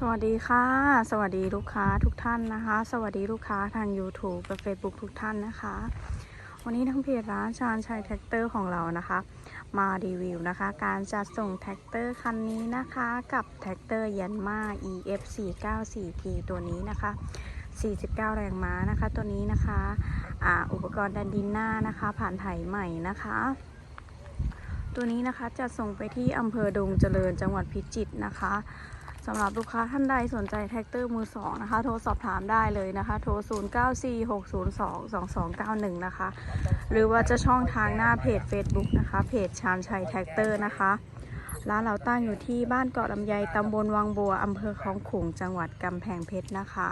สวัสดีค่ะ สวัสดีลูกค้าทุกท่านนะคะ สวัสดีลูกค้าทาง YouTube และ Facebook ทุกท่านนะคะ วันนี้ทางเพจร้านชาญชัยแท็กเตอร์ของเรานะคะ มารีวิวนะคะ การจัดส่งแท็กเตอร์คันนี้นะคะ กับแท็กเตอร์ยันมา EF 4 9 4 P ตัวนี้นะคะ 49 แรงม้านะคะ ตัวนี้นะคะอ่าอุปกรณ์ดันดินหน้านะคะ ผ่านไถใหม่นะคะตัวนี้นะคะจะส่งไปที่อำเภอดงเจริญจังหวัดพิจิตรนะคะ สำหรับลูกค้าท่านใดสนใจแท็กเตอร์มือสองนะคะ โทรสอบถามได้เลยนะคะ โทร 0946022291 นะคะ หรือว่าจะช่องทางหน้าเพจ Facebook นะคะ เพจชานชัยแท็กเตอร์นะคะ ร้านเราตั้งอยู่ที่บ้านเกาะลำไยตำบลวังบัวอำเภอคลองขลุงจังหวัดกำแพงเพชรนะคะ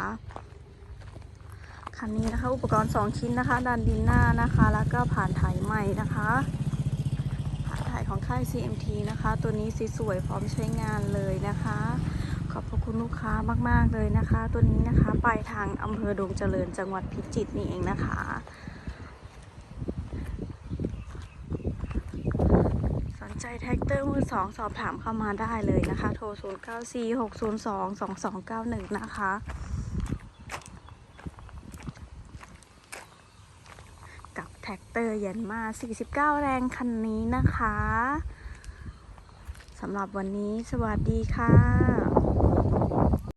คันนี้นะคะ อุปกรณ์ 2 ชิ้นนะคะดันดินหน้านะคะ แล้วก็ผ่านไถใหม่นะคะผ่านถ่ายของค่าย CMT นะคะ ตัวนี้สีสวยพร้อมใช้งานเลยนะคะ ค้ามาก ๆเลยนะคะ ตัวนี้นะคะไปทางอำเภอดงเจริญจังหวัดพิจิตรนี่เองนะคะ สนใจแท็กเตอร์มือสองสอบถามเข้ามาได้เลยนะคะ โทร 0 9 4 6 0 2 2 2 9 1 นะคะกับแท็กเตอร์ยันมา 49 แรงคันนี้นะคะสำหรับวันนี้สวัสดีค่ะ